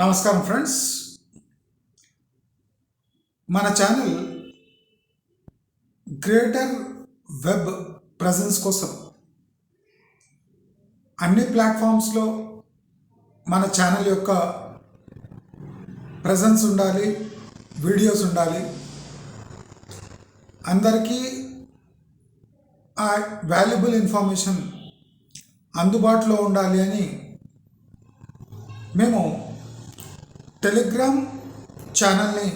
నమస్కారం ఫ్రెండ్స్. మన channel greater web presence కోసం అన్ని ప్లాట్ఫామ్స్లో మన ఛానల్ యొక్క ప్రజెన్స్ ఉండాలి వీడియోస్ ఉండాలి. అందరికీ ఆ వాల్యుబుల్ ఇన్ఫర్మేషన్ అందుబాటులో ఉండాలి అని మేము టెలిగ్రామ్ ఛానల్ని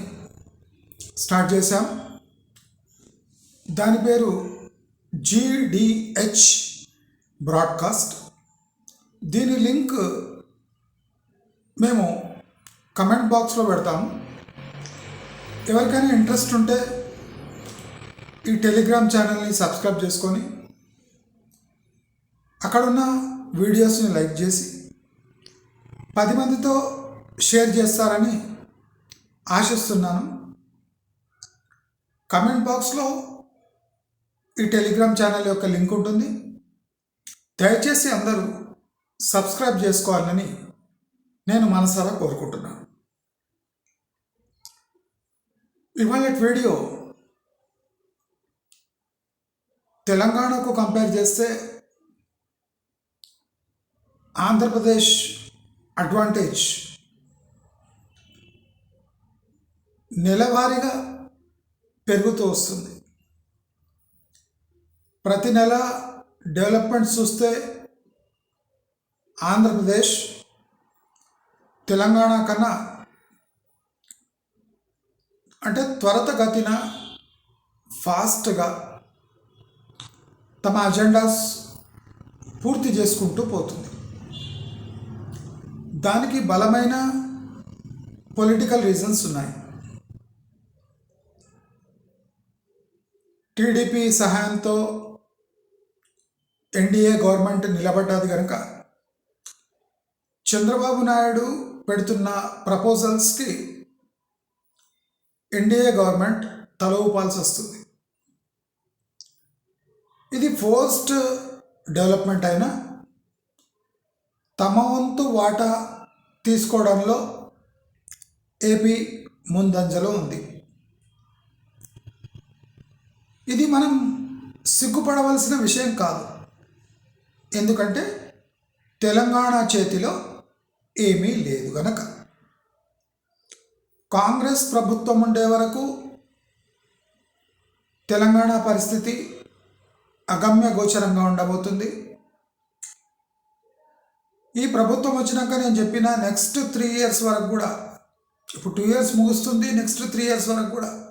స్టార్ట్ చేశాం. దాని పేరు జీడిహెచ్ బ్రాడ్కాస్ట్ దీని లింక్ మేము కమెంట్ బాక్స్లో పెడతాము ఎవరికైనా ఇంట్రెస్ట్ ఉంటే ఈ టెలిగ్రామ్ ఛానల్ని సబ్స్క్రైబ్ చేసుకొని అక్కడున్న వీడియోస్ని లైక్ చేసి పది మందితో షేర్ చేస్తారని ఆశిస్తున్నాను. కమెంట్ బాక్స్లో ఈ టెలిగ్రామ్ ఛానల్ యొక్క లింక్ ఉంటుంది. దయచేసి అందరూ సబ్స్క్రైబ్ చేసుకోవాలని నేను మనసారా కోరుకుంటున్నాను. ఇవాళ వీడియో తెలంగాణకు కంపేర్ చేస్తే ఆంధ్రప్రదేశ్ అడ్వాంటేజ్ నెలవారీగా పెరుగుతూ వస్తుంది. ప్రతి నెల డెవలప్మెంట్ చూస్తే ఆంధ్రప్రదేశ్ తెలంగాణ కన్నా అంటే త్వరతగతిన ఫాస్ట్గా తమ అజెండాస్ పూర్తి చేసుకుంటూ పోతుంది. దానికి బలమైన పొలిటికల్ రీజన్స్ ఉన్నాయి. టీడీపీ సహాయంతో ఎన్డీఏ గవర్నమెంట్ నిలబడ్డది కనుక చంద్రబాబు నాయుడు పెడుతున్న ప్రపోజల్స్కి ఎన్డీఏ గవర్నమెంట్ తల ఊపాల్సి వస్తుంది. ఇది ఫోర్స్డ్ డెవలప్మెంట్ అయినా తమ వంతు వాటా తీసుకోవడంలో ఏపీ ముందంజలో ఉంది. ఇది మనం సిగ్గుపడవలసిన విషయం కాదు. ఎందుకంటే తెలంగాణ చేతిలో ఏమీ లేదు గనక. కాంగ్రెస్ ప్రభుత్వం ఉండే వరకు తెలంగాణ పరిస్థితి అగమ్య గోచరంగా ఉండబోతుంది. ఈ ప్రభుత్వం వచ్చినాక నేను చెప్పిన నెక్స్ట్ త్రీ ఇయర్స్ వరకు కూడా ఇప్పుడు టూ ఇయర్స్ ముగుస్తుంది నెక్స్ట్ త్రీ ఇయర్స్ వరకు కూడా.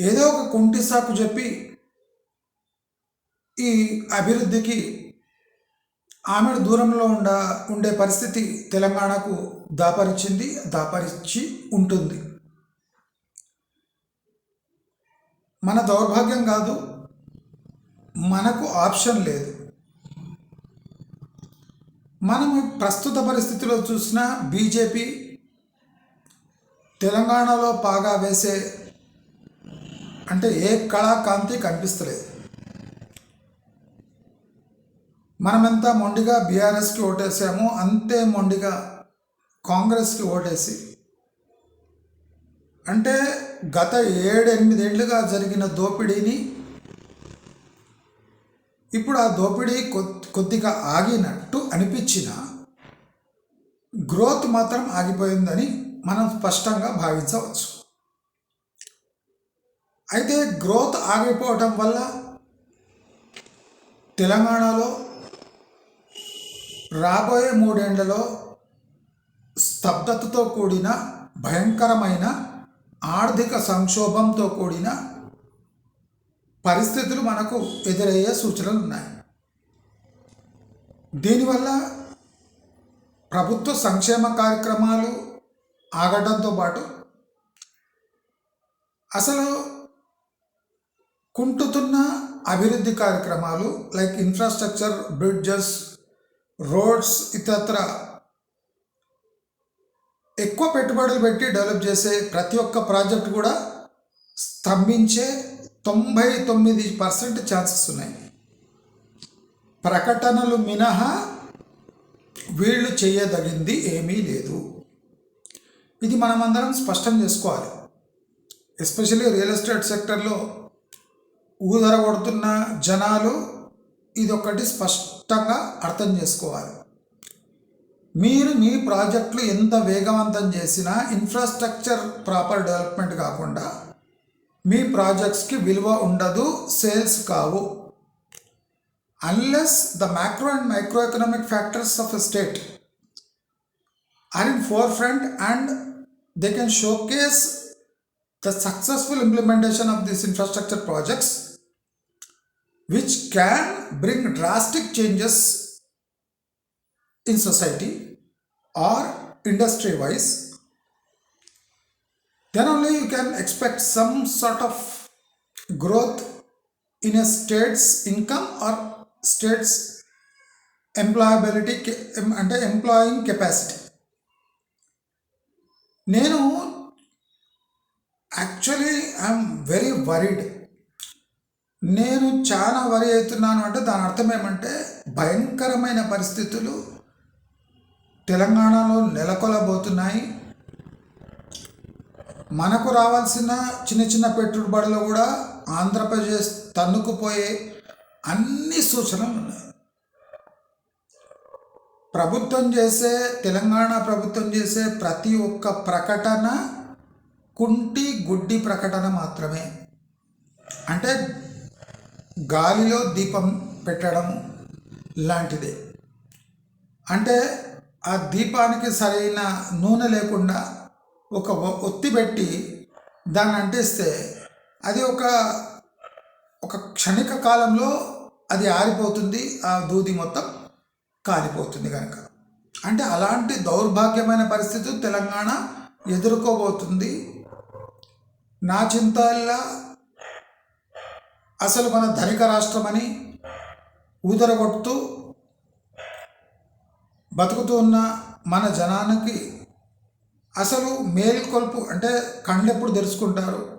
ఏదో ఒక కుంటి సాకు చెప్పి ఈ అభివృద్ధికి ఆమె దూరంలో ఉండ ఉండే పరిస్థితి తెలంగాణకు దాపరిచింది దాపరిచి ఉంటుంది. మన దౌర్భాగ్యం కాదు మనకు ఆప్షన్ లేదు. మనం ప్రస్తుత పరిస్థితిలో చూసిన బీజేపీ తెలంగాణలో పాగా వేసే అంటే ఏ కళాకాంతి కనిపిస్తలేదు. మనమెంత మొండిగా బీఆర్ఎస్కి ఓటేసామో అంతే మొండిగా కాంగ్రెస్కి ఓటేసి అంటే గత ఏడు ఎనిమిదేళ్ళుగా జరిగిన దోపిడీని ఇప్పుడు ఆ దోపిడీ కొద్దిగా ఆగినట్టు అనిపించిన గ్రోత్ మాత్రం ఆగిపోయిందని మనం స్పష్టంగా భావించవచ్చు. అయితే గ్రోత్ ఆగిపోవటం వల్ల తెలంగాణలో రాబోయే మూడేళ్ళలో స్తబ్దతతో కూడిన భయంకరమైన ఆర్థిక సంక్షోభంతో కూడిన పరిస్థితులు మనకు ఎదురయ్యే సూచనలు ఉన్నాయి. దీనివల్ల ప్రభుత్వ సంక్షేమ కార్యక్రమాలు ఆగడంతో పాటు అసలు కుంటుతున్న అభివృద్ధి కార్యక్రమాలు లైక్ ఇన్ఫ్రాస్ట్రక్చర్ బ్రిడ్జెస్ రోడ్స్ ఇతరత్ర ఎక్కువ పెట్టుబడులు పెట్టి డెవలప్ చేసే ప్రతి ఒక్క ప్రాజెక్ట్ కూడా స్తంభించే తొంభై తొమ్మిది పర్సెంట్ ఛాన్సెస్ ఉన్నాయి. ప్రకటనలు మినహా వీళ్ళు చేయదగింది ఏమీ లేదు. ఇది మనమందరం స్పష్టం చేసుకోవాలి. ఎస్పెషల్లీ రియల్ ఎస్టేట్ సెక్టర్లో ఊదర కొడుతున్న జనాలు ఇదొకటి స్పష్టంగా అర్థం చేసుకోవాలి. మీరు మీ ప్రాజెక్టులు ఎంత వేగవంతం చేసినా ఇన్ఫ్రాస్ట్రక్చర్ ప్రాపర్ డెవలప్మెంట్ కాకుండా మీ ప్రాజెక్ట్స్కి విలువ ఉండదు సేల్స్ కావు. Unless the macro and micro economic factors of a state are in forefront and they can showcase the successful implementation of this infrastructure projects which can bring drastic changes in society or industry wise then only you can expect some sort of growth in a state's income or state's employability ca- em- అంటే employing capacity నేను actually I'm very worried నేను చాలా వరి అవుతున్నాను అంటే దాని అర్థం ఏమంటే భయంకరమైన పరిస్థితులు తెలంగాణలో నెలకొలబోతున్నాయి. మనకు రావాల్సిన చిన్న చిన్న పెట్టుబడులు కూడా ఆంధ్రప్రదేశ్ తన్నుకుపోయే అన్ని సూచనలు ఉన్నాయి. ప్రభుత్వం చేసే తెలంగాణ ప్రభుత్వం చేసే ప్రతి ఒక్క ప్రకటన కుంటి గుడ్డి ప్రకటన మాత్రమే. అంటే గాలిలో దీపం పెట్టడం లాంటిదే. అంటే ఆ దీపానికి సరైన నూనె లేకుండా ఒక ఒత్తి పెట్టి దాన్ని అంటిస్తే అది ఒక ఒక క్షణిక కాలంలో అది ఆరిపోతుంది ఆ దూది మొత్తం కాలిపోతుంది కనుక అంటే అలాంటి దౌర్భాగ్యమైన పరిస్థితి తెలంగాణ ఎదుర్కోబోతుంది. నా చింతల్లా అసలు మన ధనిక రాష్ట్రమని ఊదరగొడుతూ బతుకుతూ ఉన్న మన జనానికి అసలు మేల్కొల్పు అంటే కళ్ళెప్పుడు తెరుచుకుంటారు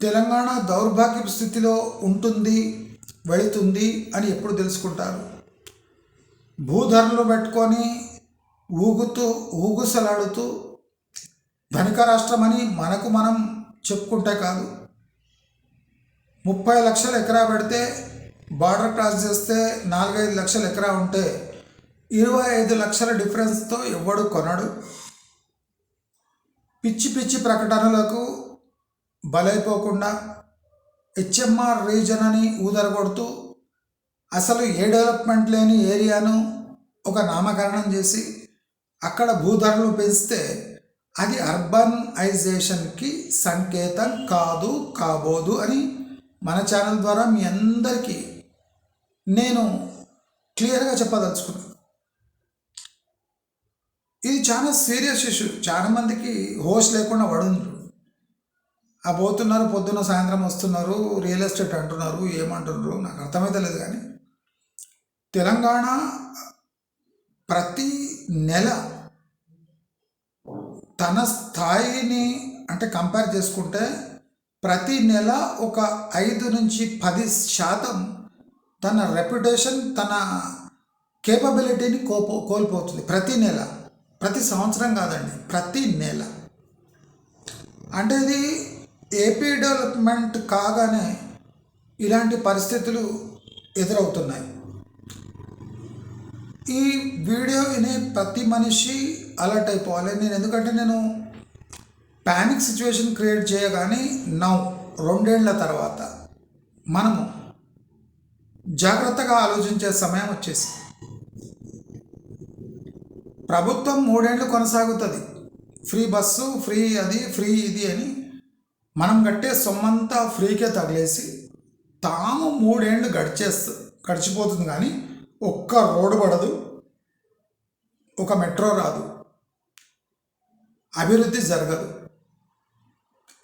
తెలంగాణ దౌర్భాగ్య స్థితిలో ఉంటుంది వెళుతుంది అని ఎప్పుడు తెలుసుకుంటారు? భూధరలు పెట్టుకొని ఊగుతూ ఊగుసలాడుతూ ధనిక రాష్ట్రమని మనకు మనం చెప్పుకుంటే కాదు. ముప్పై లక్షల ఎకరా పెడితే బార్డర్ క్రాస్ చేస్తే నాలుగైదు లక్షల ఎకరా ఉంటే ఇరవై ఐదు లక్షల డిఫరెన్స్తో ఎవడు కొనడు? పిచ్చి పిచ్చి ప్రకటనలకు బలైపోకుండా హెచ్ఎంఆర్ రీజన్ అని ఊదరగొడుతూ అసలు ఏ డెవలప్మెంట్ లేని ఏరియాను ఒక నామకరణం చేసి అక్కడ భూధరలు పెంచితే అది అర్బనైజేషన్కి సంకేతం కాదు కాబోదు అని మన ఛానల్ ద్వారా మీ అందరికీ నేను క్లియర్గా చెప్పదలుచుకున్నాను. ఇది చాలా సీరియస్ ఇష్యూ చాలా మందికి హోష్ లేకుండా పడుండ్రు. ఆ పోతున్నారు పొద్దున్న సాయంత్రం వస్తున్నారు రియల్ ఎస్టేట్ అంటున్నారు ఏమంటున్నారు నాకు అర్థమైతే లేదు కానీ తెలంగాణ ప్రతి నెల తన స్థాయిని అంటే కంపేర్ చేసుకుంటే ప్రతి నెల ఒక ఐదు నుంచి పది శాతం తన రెప్యుటేషన్ తన కేపబిలిటీని కోపో కోల్పోతుంది ప్రతి నెల. ప్రతి సంవత్సరం కాదండి ప్రతి నెల. అంటే ఇది ఏపీ డెవలప్మెంట్ కాగానే ఇలాంటి పరిస్థితులు ఎదురవుతున్నాయి. ఈ వీడియో వినే ప్రతి మనిషి అలర్ట్ అయిపోవాలి. నేను ఎందుకంటే నేను ప్యానిక్ సిచ్యువేషన్ క్రియేట్ చేయగానే నౌ రెండేళ్ళ తర్వాత మనము జాగ్రత్తగా ఆలోచించే సమయం వచ్చేసి ప్రభుత్వం మూడేళ్ళు కొనసాగుతుంది. ఫ్రీ బస్సు ఫ్రీ అది ఫ్రీ ఇది అని మనం కట్టే సొమ్మంతా ఫ్రీకే తగిలేసి తాము మూడేళ్ళు గడిచేస్తు గడిచిపోతుంది కానీ ఒక్క రోడ్డు పడదు ఒక మెట్రో రాదు. అభివృద్ధి జరగదు.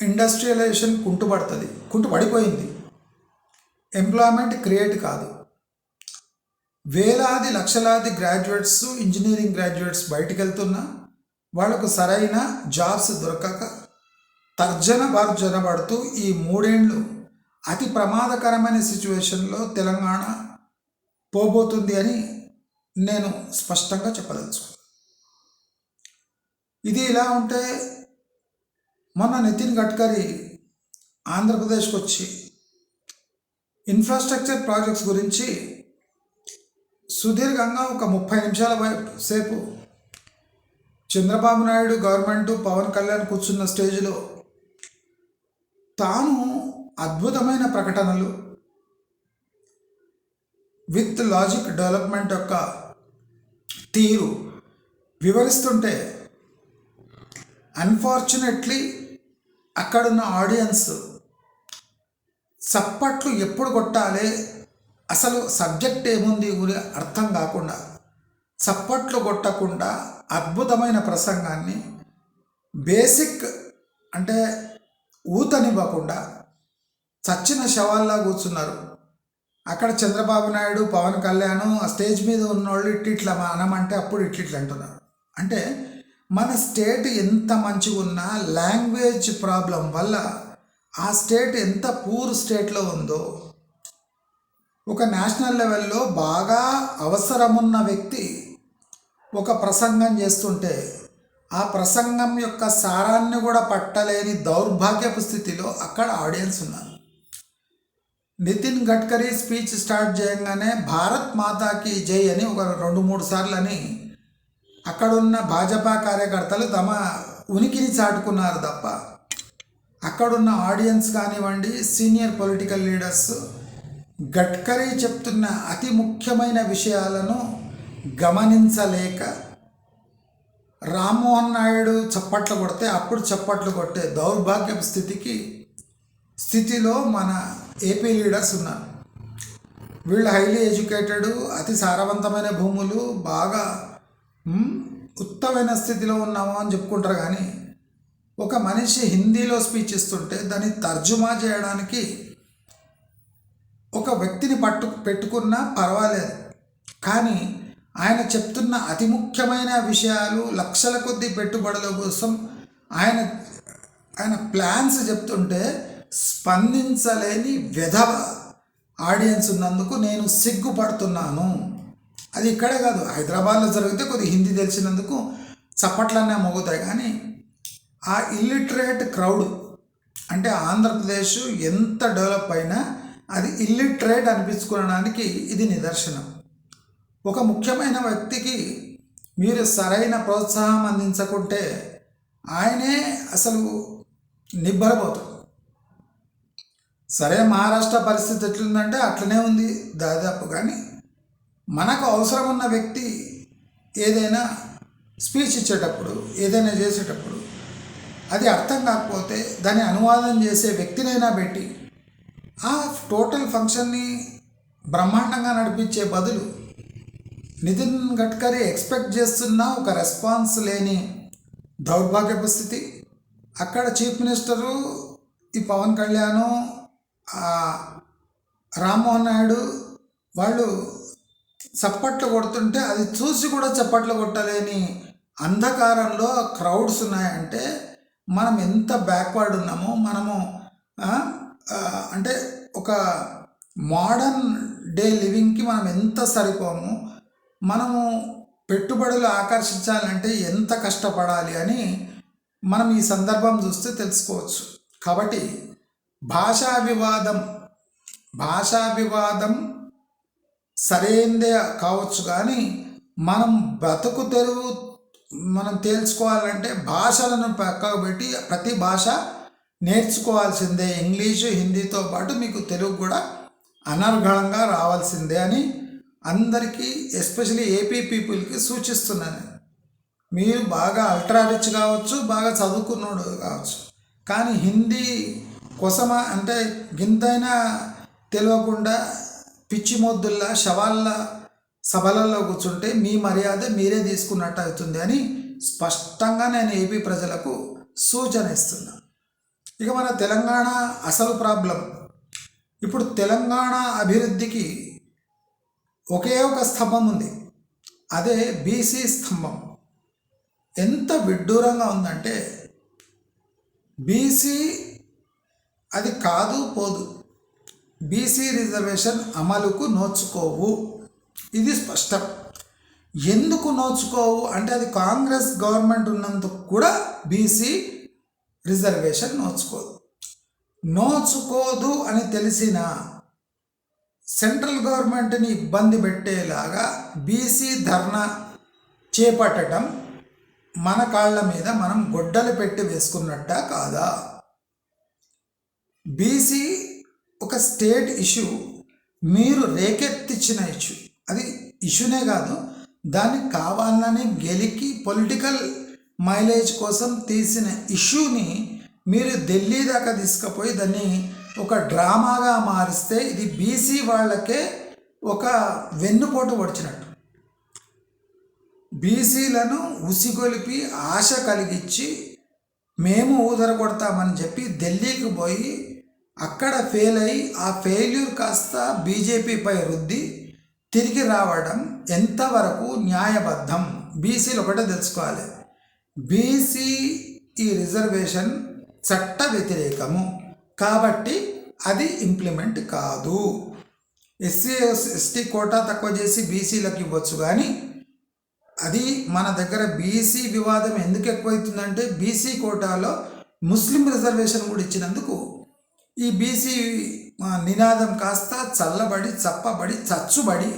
ఇండస్ట్రియలైజేషన్ కుంటుపడుతుంది కుంటుపడిపోయింది. ఎంప్లాయ్మెంట్ క్రియేట్ కాదు. వేలాది లక్షలాది గ్రాడ్యుయేట్స్ ఇంజనీరింగ్ గ్రాడ్యుయేట్స్ బయటికి వెళ్తున్నా వాళ్ళకు సరైన జాబ్స్ దొరకక తర్జన భర్జన పడుతూ ఈ మూడేండ్లు అతి ప్రమాదకరమైన సిచ్యువేషన్లో తెలంగాణ పోబోతుంది అని నేను స్పష్టంగా చెప్పదలుచుకున్నాను ఇది ఇలా ఉంటే మొన్న నితిన్ గడ్కరీ ఆంధ్రప్రదేశ్కి వచ్చి ఇన్ఫ్రాస్ట్రక్చర్ ప్రాజెక్ట్స్ గురించి సుదీర్ఘంగా ఒక ముప్పై నిమిషాల సేపు చంద్రబాబు నాయుడు గవర్నమెంట్ పవన్ కళ్యాణ్ కూర్చున్న స్టేజ్లో తాను అద్భుతమైన ప్రకటనలు విత్ లాజిక్ డెవలప్మెంట్ యొక్క తీరు వివరిస్తుంటే అన్ఫార్చునేట్లీ అక్కడున్న ఆడియన్స్ చప్పట్లు ఎప్పుడు కొట్టాలి? అసలు సబ్జెక్ట్ ఏముంది గురి అర్థం కాకుండా చప్పట్లు కొట్టకుండా అద్భుతమైన ప్రసంగాన్ని బేసిక్ అంటే ఊతనివ్వకుండా చచ్చిన శవాల్లా కూర్చున్నారు. అక్కడ చంద్రబాబు నాయుడు పవన్ కళ్యాణ్ ఆ స్టేజ్ మీద ఉన్నోళ్ళు ఇట్లా అనమంటే అప్పుడు ఇట్లా అంటున్నారు అంటే మన స్టేట్ ఎంత మంచిగా ఉన్నా లాంగ్వేజ్ ప్రాబ్లం వల్ల ఆ స్టేట్ ఎంత పూర్ స్టేట్లో ఉందో ఒక నేషనల్ లెవెల్లో బాగా అవసరమున్న వ్యక్తి ఒక ప్రసంగం చేస్తుంటే ఆ ప్రసంగం యొక్క సారాన్ని కూడా పట్టలేని దౌర్భాగ్యపు స్థితిలో అక్కడ ఆడియన్స్ ఉన్నారు. నితిన్ గడ్కరీ స్పీచ్ స్టార్ట్ చేయగానే భారత్ మాతాకి జై అని ఒక రెండు మూడు సార్లు అని అక్కడున్న భాజపా కార్యకర్తలు తమ ఉనికిని చాటుకున్నారు తప్ప. అక్కడున్న ఆడియన్స్ కానివ్వండి సీనియర్ పొలిటికల్ లీడర్స్ గడ్కరీ చెప్తున్న అతి ముఖ్యమైన విషయాలను గమనించలేక రామ్మోహన్ నాయుడు చప్పట్లు కొడితే అప్పుడు చప్పట్లు కొట్టే దౌర్భాగ్యం స్థితికి స్థితిలో మన ఏపీ లీడర్స్ ఉన్నారు. వీళ్ళు హైలీ ఎడ్యుకేటెడ్ అతి సారవంతమైన భూములు బాగా ఉత్తమైన స్థితిలో ఉన్నాము అని చెప్పుకుంటారు కానీ ఒక మనిషి హిందీలో స్పీచ్ ఇస్తుంటే దాన్ని తర్జుమా చేయడానికి ఒక వ్యక్తిని పట్టు పెట్టుకున్నా పర్వాలేదు. కానీ ఆయన చెప్తున్న అతి ముఖ్యమైన విషయాలు లక్షల కొద్ది పెట్టుబడుల కోసం ఆయన ఆయన ప్లాన్స్ చెప్తుంటే స్పందించలేని విధవ ఆడియన్స్ ఉన్నందుకు నేను సిగ్గుపడుతున్నాను. అది ఇక్కడే కాదు. హైదరాబాద్లో జరిగితే కొద్ది హిందీ తెలిసినందుకు చప్పట్లనే మోగుతాయి. కానీ ఆ ఇల్లిటరేట్ క్రౌడ్ అంటే ఆంధ్రప్రదేశ్ ఎంత డెవలప్ అయినా అది ఇల్లిటరేట్ అనిపించుకోవడానికి ఇది నిదర్శనం. ఒక ముఖ్యమైన వ్యక్తికి మీరు సరైన ప్రోత్సాహం అందించకుంటే ఆయనే అసలు నిబ్బరపోతాడు. సరే మహారాష్ట్ర పరిస్థితి ఎట్లుందంటే అట్లనే ఉంది దాదాపు. కానీ మనకు అవసరం ఉన్న వ్యక్తి ఏదైనా స్పీచ్ ఇచ్చేటప్పుడు ఏదైనా చేసేటప్పుడు అది అర్థం కాకపోతే దాన్ని అనువాదం చేసే వ్యక్తినైనా పెట్టి ఆ టోటల్ ఫంక్షన్ని బ్రహ్మాండంగా నడిపించే బదులు నితిన్ గడ్కరీ ఎక్స్పెక్ట్ చేస్తున్న ఒక రెస్పాన్స్ లేని దౌర్భాగ్యపు స్థితి అక్కడ చీఫ్ మినిస్టరు ఈ పవన్ కళ్యాణ్ రామ్మోహన్ నాయుడు వాళ్ళు చప్పట్లు కొడుతుంటే అది చూసి కూడా చప్పట్లు కొట్టలేని అంధకారంలో క్రౌడ్స్ ఉన్నాయంటే మనం ఎంత బ్యాక్వర్డ్ ఉన్నామో మనము అంటే ఒక మోడర్న్ డే లివింగ్కి మనం ఎంత సరిపోము మనము పెట్టుబడులు ఆకర్షించాలంటే ఎంత కష్టపడాలి అని మనం ఈ సందర్భం చూస్తే తెలుసుకోవచ్చు. కాబట్టి భాషా వివాదం భాషా వివాదం సరైనదే కావచ్చు కానీ మనం బ్రతుకు తెరువు మనం తేల్చుకోవాలంటే భాషలను పక్కకు పెట్టి ప్రతి భాష నేర్చుకోవాల్సిందే. ఇంగ్లీషు హిందీతో పాటు మీకు తెలుగు కూడా అనర్ఘంగా రావాల్సిందే అని అందరికీ ఎస్పెషలీ ఏపీ పీపుల్కి సూచిస్తున్నాను. మీరు బాగా అల్ట్రా రిచ్ కావచ్చు బాగా చదువుకున్నోడు కావచ్చు. కానీ హిందీ కోసమా అంటే గింతైనా తెలియకుండా పిచ్చి మొద్దుల్లా శవాళ్ళ సభలలో కూర్చుంటే మీ మర్యాద మీరే తీసుకున్నట్టు అవుతుంది అని స్పష్టంగా నేను ఏపీ ప్రజలకు సూచన ఇస్తున్నా. ఇక మన తెలంగాణ అసలు ప్రాబ్లం. ఇప్పుడు తెలంగాణ అభివృద్ధికి ఒకే ఒక స్తంభం ఉంది. అదే బీసీ స్తంభం. ఎంత విడ్డూరంగా ఉందంటే బీసీ అది కాదు పోదు. బీసీ రిజర్వేషన్ అమలుకు నోచుకోవు. ఇది స్పష్టం. ఎందుకు నోచుకోవు? అంటే అది కాంగ్రెస్ గవర్నమెంట్ ఉన్నందుకు కూడా బీసీ రిజర్వేషన్ నోచుకోదు. నోచుకోదు అని తెలిసిన సెంట్రల్ గవర్నమెంట్ని ఇబ్బంది పెట్టేలాగా బీసీ ధర్నా చేపట్టడం మన కాళ్ళ మీద మనం గొడ్డలు పెట్టి వేసుకున్నట్ట కాదా? బీసీ ఒక స్టేట్ ఇష్యూ మీరు రేకెత్తించిన ఇష్యూ. అది ఇష్యూనే కాదు. దాన్ని కావాలని గెలికి పొలిటికల్ మైలేజ్ కోసం తీసిన ఇష్యూని మీరు ఢిల్లీ దాకా తీసుకుపోయి దాన్ని ఒక డ్రామాగా మారిస్తే ఇది బీసీ వాళ్ళకే ఒక వెన్నుపోటు వచ్చినట్టు బీసీలను ఉసిగొలిపి ఆశ కలిగించి మేము ఊదర కొడతామని చెప్పి ఢిల్లీకి పోయి అక్కడ ఫెయిల్ అయ్యి ఆ ఫెయిల్యూర్ కాస్త బీజేపీపై రుద్ది తిరిగి రావడం ఎంతవరకు న్యాయబద్ధం? బీసీలు ఒకటే తెలుసుకోవాలి. బీసీ ఈ రిజర్వేషన్ చట్ట వ్యతిరేకము. కాబట్టి అది ఇంప్లిమెంట్ కాదు. ఎస్సీ ఎస్టీ కోటా తక్కువ చేసి బీసీలకు ఇవ్వచ్చు కానీ అది మన దగ్గర బీసీ వివాదం ఎందుకు ఎక్కువైతుందంటే బీసీ కోటాలో ముస్లిం రిజర్వేషన్ కూడా ఇచ్చినందుకు ఈ బీసీ నినాదం కాస్త చల్లబడి చప్పబడి చచ్చుబడి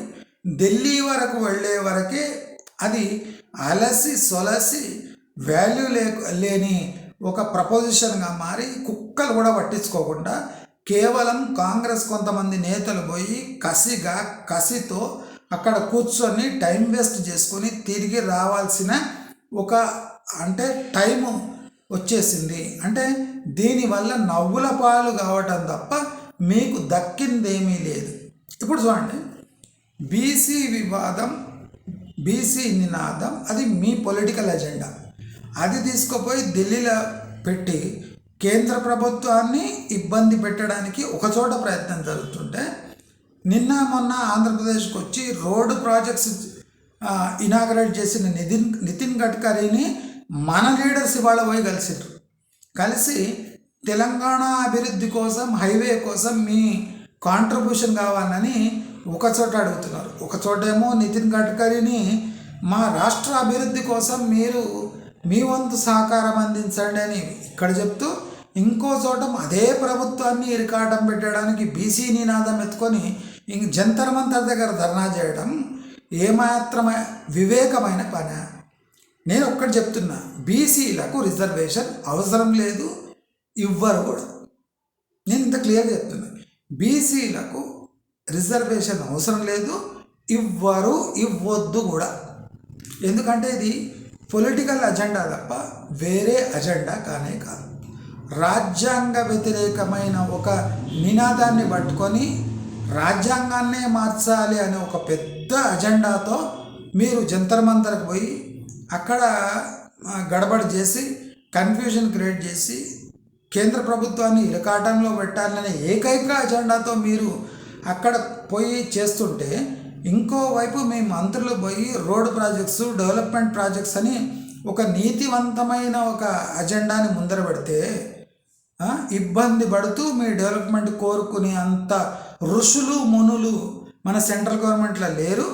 ఢిల్లీ వరకు వెళ్ళే వరకే అది అలసి సొలసి వాల్యూ లే లేని ఒక ప్రపోజిషన్గా మారి కుక్కలు కూడా పట్టించుకోకుండా కేవలం కాంగ్రెస్ కొంతమంది నేతలు పోయి కసిగా కసితో అక్కడ కూర్చొని టైం వేస్ట్ చేసుకొని తిరిగి రావాల్సిన ఒక అంటే టైము వచ్చేసింది. అంటే దీనివల్ల నవ్వుల పాలు కావటం తప్ప మీకు దక్కిందేమీ లేదు. ఇప్పుడు చూడండి. బీసీ వివాదం బీసీ నినాదం అది మీ పొలిటికల్ ఎజెండా. అది తీసుకుపోయి ఢిల్లీలో పెట్టి కేంద్ర ప్రభుత్వాన్ని ఇబ్బంది పెట్టడానికి ఒకచోట ప్రయత్నం జరుగుతుంటే నిన్న మొన్న ఆంధ్రప్రదేశ్కి వచ్చి రోడ్డు ప్రాజెక్ట్స్ ఇనాగరేట్ చేసిన నితిన్ నితిన్ గడ్కరీని మన లీడర్స్ ఇవాళ పోయి కలిసిండ్రు. కలిసి తెలంగాణ అభివృద్ధి కోసం హైవే కోసం మీ కాంట్రిబ్యూషన్ కావాలని ఒక చోట అడుగుతున్నారు. ఒక చోటేమో నితిన్ గడ్కరీని మా రాష్ట్ర అభివృద్ధి కోసం మీరు మీ వంతు సహకారం అందించండి అని ఇక్కడ చెప్తూ ఇంకో చోట అదే ప్రభుత్వాన్ని ఇరికాటం పెట్టడానికి బీసీ నినాదం ఎత్తుకొని ఇంక జంతర్ మంతర్ దగ్గర ధర్నా చేయడం ఏమాత్రమే వివేకమైన పని. నేను ఒక్కటి చెప్తున్నా బీసీలకు రిజర్వేషన్ అవసరం లేదు ఇవ్వరు కూడా నేను ఇంత క్లియర్ చెప్తున్నా. బీసీలకు రిజర్వేషన్ అవసరం లేదు ఇవ్వరు ఇవ్వద్దు కూడా. ఎందుకంటే ఇది పొలిటికల్ అజెండా తప్ప వేరే అజెండా కానే కాదు. రాజ్యాంగ వ్యతిరేకమైన ఒక నినాదాన్ని పట్టుకొని రాజ్యాంగాన్నే మార్చాలి అనే ఒక పెద్ద అజెండాతో మీరు జంతర్ మంతర్కి పోయి అక్కడ గడబడి చేసి కన్ఫ్యూజన్ క్రియేట్ చేసి కేంద్ర ప్రభుత్వాన్ని ఇరకాటంలో పెట్టాలనే ఏకైక అజెండాతో మీరు అక్కడ పోయి చేస్తుంటే ఇంకోవైపు మీ మంత్రులు పోయి రోడ్ ప్రాజెక్ట్స్ డెవలప్మెంట్ ప్రాజెక్ట్స్ అని ఒక నీతివంతమైన ఒక అజెండాని ముందర పెడితే ఇబ్బంది పడుతూ మీ డెవలప్మెంట్ కోరుకునే అంత ఋషులు మునులు మన సెంట్రల్ గవర్నమెంట్లో లేరు.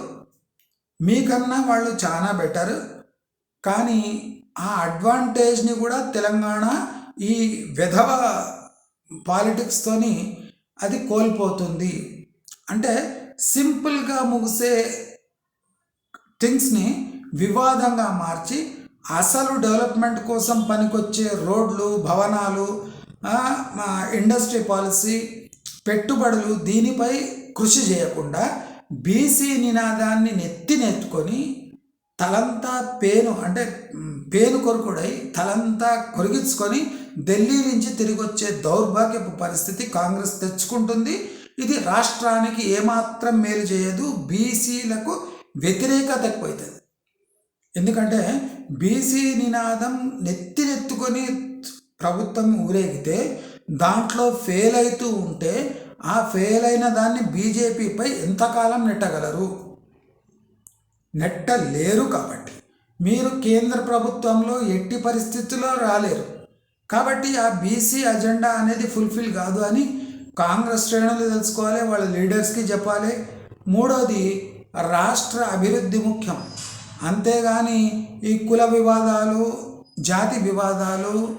మీకన్నా వాళ్ళు చాలా బెటర్. కానీ ఆ అడ్వాంటేజ్ని కూడా తెలంగాణ ఈ విధవ పాలిటిక్స్తోని అది కోల్పోతుంది. అంటే సింపుల్గా ముగిసే థింగ్స్ని వివాదంగా మార్చి అసలు డెవలప్మెంట్ కోసం పనికొచ్చే రోడ్లు భవనాలు ఇండస్ట్రీ పాలసీ పెట్టుబడులు దీనిపై కృషి చేయకుండా బీసీ నినాదాన్ని నెత్తి నెత్తుకొని తలంతా పేను అంటే పేను కొరుకుడై తలంతా కొరిగించుకొని ఢిల్లీ నుంచి తిరిగి వచ్చే దౌర్భాగ్యపు పరిస్థితి కాంగ్రెస్ తెచ్చుకుంటుంది. ఇది రాష్ట్రానికి ఏమాత్రం మేలు చేయదు. బీసీలకు వ్యతిరేకత ఎక్కువైతుంది. ఎందుకంటే బీసీ నినాదం నెత్తినెత్తుకొని ప్రభుత్వం ఊరేగితే దాంట్లో ఫెయిల్ అవుతూ ఉంటే ఆ ఫెయిల్ అయిన దాన్ని బీజేపీపై ఎంతకాలం నెట్టగలరు? నెట్ట లేరు కాబట్టి. మీరు కేంద్ర ప్రభుత్వంలో ఎట్టి పరిస్థితుల్లో రాలేరు. కాబట్టి ఆ బీసీ అజెండా అనేది ఫుల్ఫిల్ కాదు అని కాంగ్రెస్ శ్రేణులు తెలుసుకోవాలి వాళ్ళ లీడర్స్కి చెప్పాలి. మూడోది రాష్ట్ర అభివృద్ధి ముఖ్యం. అంతేగాని ఈ కుల వివాదాలు జాతి వివాదాలు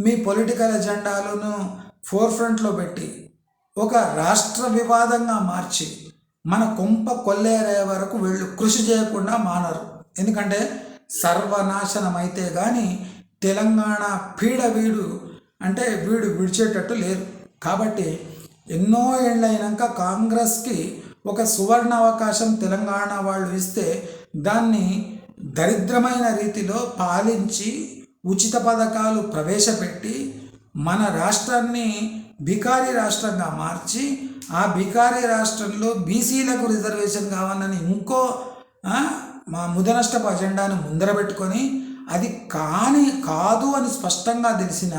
మీ పొలిటికల్ ఎజెండాలను ఫోర్ ఫ్రంట్లో పెట్టి ఒక రాష్ట్ర వివాదంగా మార్చి మన కొంప కొల్లేరే వరకు వీళ్ళు కృషి చేయకుండా మానరు. ఎందుకంటే సర్వనాశనం అయితే కానీ తెలంగాణ పీడ వీడు అంటే వీడు విడిచేటట్టు లేరు. కాబట్టి ఎన్నో ఏళ్ళైనాక కాంగ్రెస్కి ఒక సువర్ణ అవకాశం తెలంగాణ వాళ్ళు ఇస్తే దాన్ని దరిద్రమైన రీతిలో పాలించి ఉచిత పథకాలు ప్రవేశపెట్టి మన రాష్ట్రాన్ని భికారీ రాష్ట్రంగా మార్చి ఆ భికారీ రాష్ట్రంలో బీసీలకు రిజర్వేషన్ కావాలని ఇంకో మా ముదనష్టపు అజెండాను ముందర పెట్టుకొని అది కాని కాదు అని స్పష్టంగా తెలిసిన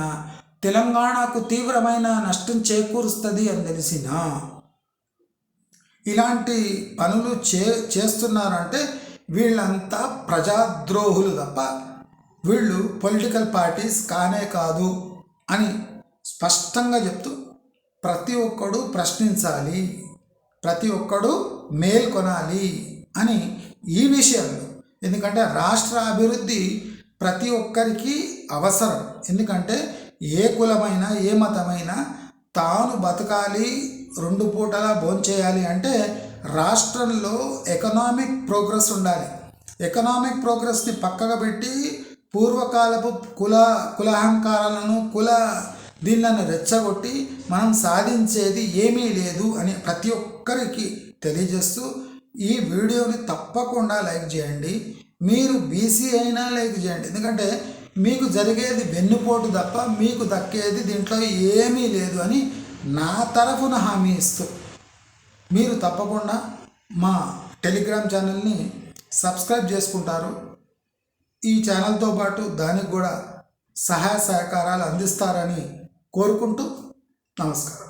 తెలంగాణకు తీవ్రమైన నష్టం చేకూరుస్తుంది అని తెలిసిన ఇలాంటి పనులు చే చేస్తున్నారంటే వీళ్ళంతా ప్రజాద్రోహులు తప్ప వీళ్ళు పొలిటికల్ పార్టీస్ కానే కాదు అని స్పష్టంగా చెప్తూ ప్రతి ఒక్కడు ప్రశ్నించాలి ప్రతి ఒక్కడు మేల్కొనాలి అని ఈ విషయంలో ఎందుకంటే రాష్ట్ర అభివృద్ధి ప్రతి ఒక్కరికి అవసరం. ఎందుకంటే ఏ కులమైనా ఏ మతమైనా తాను బతకాలి రెండు పూటలా భోంచేయాలి అంటే రాష్ట్రంలో ఎకనామిక్ ప్రోగ్రెస్ ఉండాలి. ఎకనామిక్ ప్రోగ్రెస్ని పక్కగా పెట్టి పూర్వకాలపు కుల కులహంకారాలను కుల దీళ్ళను రెచ్చగొట్టి మనం సాధించేది ఏమీ లేదు అని ప్రతి ఒక్కరికి తెలియజేస్తూ ఈ వీడియోని తప్పకుండా లైక్ చేయండి. మీరు బీసీ అయినా లైక్ చేయండి. ఎందుకంటే మీకు జరిగేది వెన్నుపోటు తప్ప మీకు దక్కేది దీంట్లో ఏమీ లేదు అని నా తరఫున హామీ ఇస్తూ మీరు తప్పకుండా మా టెలిగ్రామ్ ఛానల్ని సబ్స్క్రైబ్ చేసుకుంటారు. ఈ ఛానల్తో పాటు దానికి కూడా సహాయ సహకారాలు అందిస్తారని కోరుకుంటూ నమస్కారం.